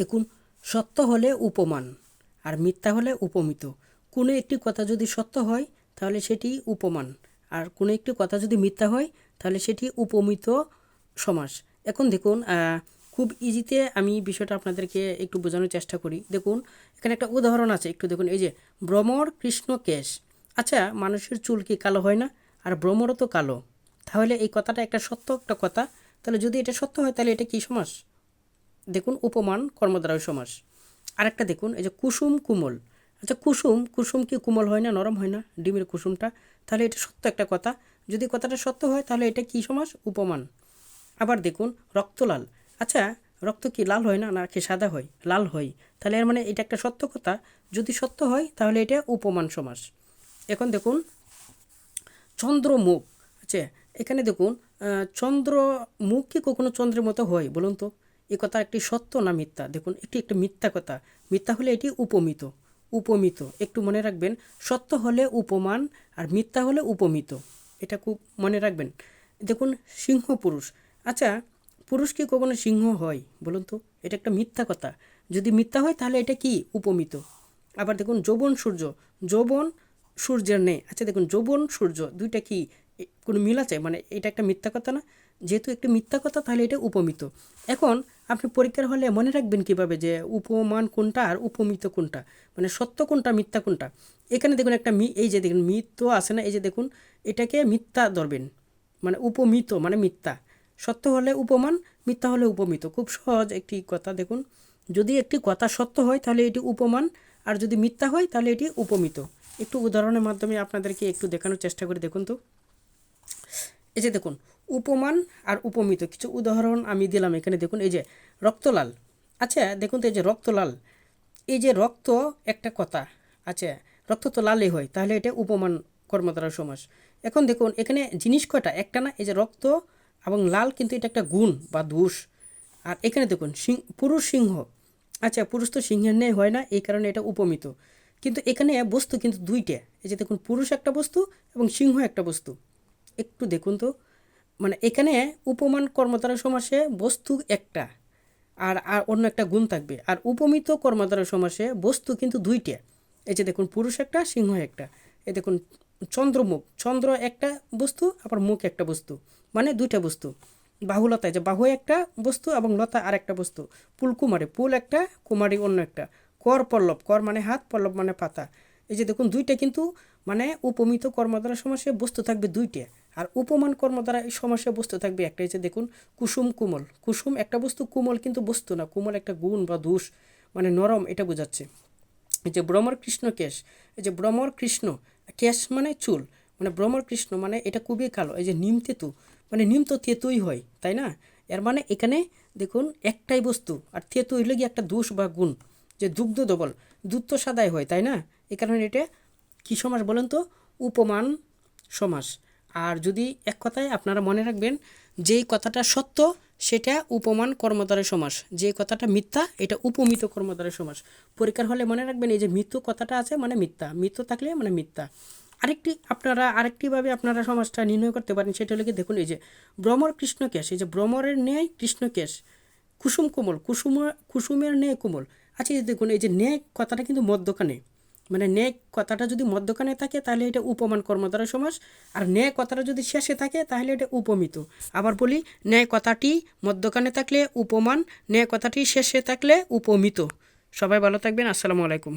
দেখুন, সত্য হলে উপমান আর মিথ্যা হলে উপমিত। কোনো একটি কথা যদি সত্য হয়, তাহলে সেটি উপমান। আর কোনো একটি কথা যদি মিথ্যা হয়, তাহলে সেটি উপমিত সমাস। এখন দেখুন খুব ইজিতে আমি বিষয়টা আপনাদেরকে একটু বোঝানোর চেষ্টা করি। দেখুন, এখানে একটা উদাহরণ আছে। একটু দেখুন, এই যে ভ্রমর কৃষ্ণ কেশ। আচ্ছা মানুষের চুল কি কালো হয় না? আর ভ্রমরও তো কালো। তাহলে এই কথাটা একটা সত্য একটা কথা। তাহলে যদি এটা সত্য হয়, তাহলে এটা কি সমাস? দেখুন উপমান কর্মদ্বারয় সমাস। আরেকটা দেখুন এই যে কুসুম কুমল। আচ্ছা কুসুম কুসুম কি কোমল হয় না নরম হয় না? ডিমের কুসুমটা। তাহলে এটা সত্য একটা কথা। যদি কথাটা সত্য হয় তাহলে এটা কি সমাস? উপমান। আবার দেখুন রক্তলাল আচ্ছা রক্ত কি লাল হয় না নাকি সাদা হয়? লাল হয়। তাহলে এর মানে এটা একটা সত্য কথা। যদি সত্য হয় তাহলে এটা উপমান সমাস। এখন দেখুন চন্দ্রমুখ। আচ্ছা এখানে দেখুন আহ, চন্দ্র মুখ কি কখনো চন্দ্রের মতো হয় বলুন তো? এই কথা একটি সত্য না মিথ্যা? দেখুন একটি একটা মিথ্যা কথা। মিথ্যা হলে এটি উপমিত। উপমিত। একটু মনে রাখবেন, সত্য হলে উপমান আর মিথ্যা হলে উপমিত। এটা খুব মনে রাখবেন। দেখুন, সিংহ পুরুষ। আচ্ছা পুরুষ কি কখনো সিংহ হয়? বলুন তো, এটা একটা মিথ্যা কথা। যদি মিথ্যা হয়, তাহলে এটা কি? উপমিত। আবার দেখুন, যৌবন সূর্য। যৌবন সূর্যের নেই আচ্ছা দেখুন, যৌবন সূর্য দুইটা কি? এ- কোনো মিল আছে? মানে এটা একটা মিথ্যা কথা না? যেহেতু একটি মিথ্যা কথা, তাহলে এটা উপমিত। এখন আপনি পরীক্ষার হলে মনে রাখবেন কীভাবে যে উপমান কোনটা আর উপমিত কোনটা? মানে সত্য কোনটা, মিথ্যা কোনটা? এখানে দেখুন একটা মি, এই যে দেখুন মিথ্য আছে না? এই যে দেখুন, এটাকে মিথ্যা ধরবেন। মানে উপমিত মানে মিথ্যা। সত্য হলে উপমান, মিথ্যা হলে উপমিত। খুব সহজ একটি কথা দেখুন। যদি একটি কথা সত্য হয়, তাহলে এটি উপমান, আর যদি মিথ্যা হয়, তাহলে এটি উপমিত। একটু উদাহরণের মাধ্যমে আপনাদেরকে একটু দেখানোর চেষ্টা করে, দেখুন তো। এই যে দেখুন, উপমান আর উপমিত, কিছু উদাহরণ আমি দিলাম এখানে। দেখুন, এই যে রক্তলাল। আচ্ছা দেখুন তো এই যে রক্তলাল। এই যে রক্ত একটা কথা আচ্ছা রক্ত তো লালই হয়, তাহলে এটা উপমান কর্মদ্বারা সমাস। এখন দেখুন, এখানে জিনিস কয়টা? একটা না, এই যে রক্ত এবং লাল কিন্তু এটা একটা গুণ বা দোষ। আর এখানে দেখুন, সিং- পুরুষ সিংহ। আচ্ছা পুরুষ তো সিংহের ন্যায় হয় না, এই কারণে এটা উপমিত। কিন্তু এখানে বস্তু কিন্তু দুইটা। এই যে দেখুন, পুরুষ একটা বস্তু এবং সিংহ একটা বস্তু। একটু দেখুন তো। মানে এখানে উপমান কর্মধারা সমাসে বস্তু একটা, আর আর অন্য একটা গুণ থাকবে। আর উপমিত কর্মধারা সমাসে বস্তু কিন্তু দুইটা। এই যে দেখুন, পুরুষ একটা, সিংহ একটা। এই দেখুন চন্দ্রমুখ চন্দ্র একটা বস্তু, আবার মুখ একটা বস্তু। মানে দুইটা বস্তু। বাহুলতা যে বাহু একটা বস্তু এবং লতা আর একটা বস্তু পুলকুমারী পুল একটা, কুমারী অন্য একটা। কর পল্লব, কর মানে হাত, পল্লব মানে পাতা। এই যে দেখুন, দুইটা কিন্তু মানে উপমিত কর্মদ্বারা সমাসে বস্তু থাকবে দুইটা। আর উপমান কর্ম দ্বারা এই সমাসে বস্তু থাকবে একটা এই যে দেখুন, কুসুম, কুমল। কুসুম একটা বস্তু, কুমল কিন্তু বস্তু না। কুমল একটা গুণ বা দোষ মানে নরম, এটা বোঝাচ্ছে। এই যে ভ্রমর কৃষ্ণ কেশ, এই যে ভ্রমর কৃষ্ণ, কেশ মানে চুল মানে ভ্রমর কৃষ্ণ মানে এটা খুবই কালো, এই যে নিম তেতু মানে নিম তো তেতুই হয়, তাই না? এর মানে এখানে দেখুন একটাই বস্তু, আর তেতু হইলে গিয়ে একটা দোষ বা গুণ, যে দুগ্ধ দবল দুধ তো সাদাই হয়, তাই না? এই কারণে এটা কী সমাস বলেন তো? উপমান সমাস আর যদি এক কথায় আপনারা মনে রাখবেন, যেই কথাটা সত্য, সেটা উপমান কর্মদ্বারে সমাস। যে কথাটা মিথ্যা, এটা উপমিত কর্মদ্বারে সমাস। পরীক্ষার হলে মনে রাখবেন, এই যে মৃত্যু কথাটা আছে মানে মিথ্যা। মৃত্যু থাকলে মানে মিথ্যা। আরেকটি, আপনারা, আরেকটিভাবে আপনারা সমাজটা নির্ণয় করতে পারেন, সেটা হলো কি দেখুন, এই যে ভ্রমর কৃষ্ণকেশ এই যে ভ্রমরের ন্যায় কৃষ্ণকেশ কুসুম কোমল, কুসুম, কুসুমের ন্যায় কোমল। আচ্ছা দেখুন, এই যে ন্যায় কথাটা কিন্তু মধ্যখানে। মানে নে কথাটা যদি মধ্যখানে থাকে, তাহলে এটা উপমান কর্মদ্বারা সমাস আর নে কথাটা যদি শেষে থাকে, তাহলে এটা উপমিত। আবার বলি ন্যায় কথাটি মধ্যখানে থাকলে উপমান ন্যায় কথাটি শেষে থাকলে উপমিত। সবাই ভালো থাকবেন, আসসালামু আলাইকুম।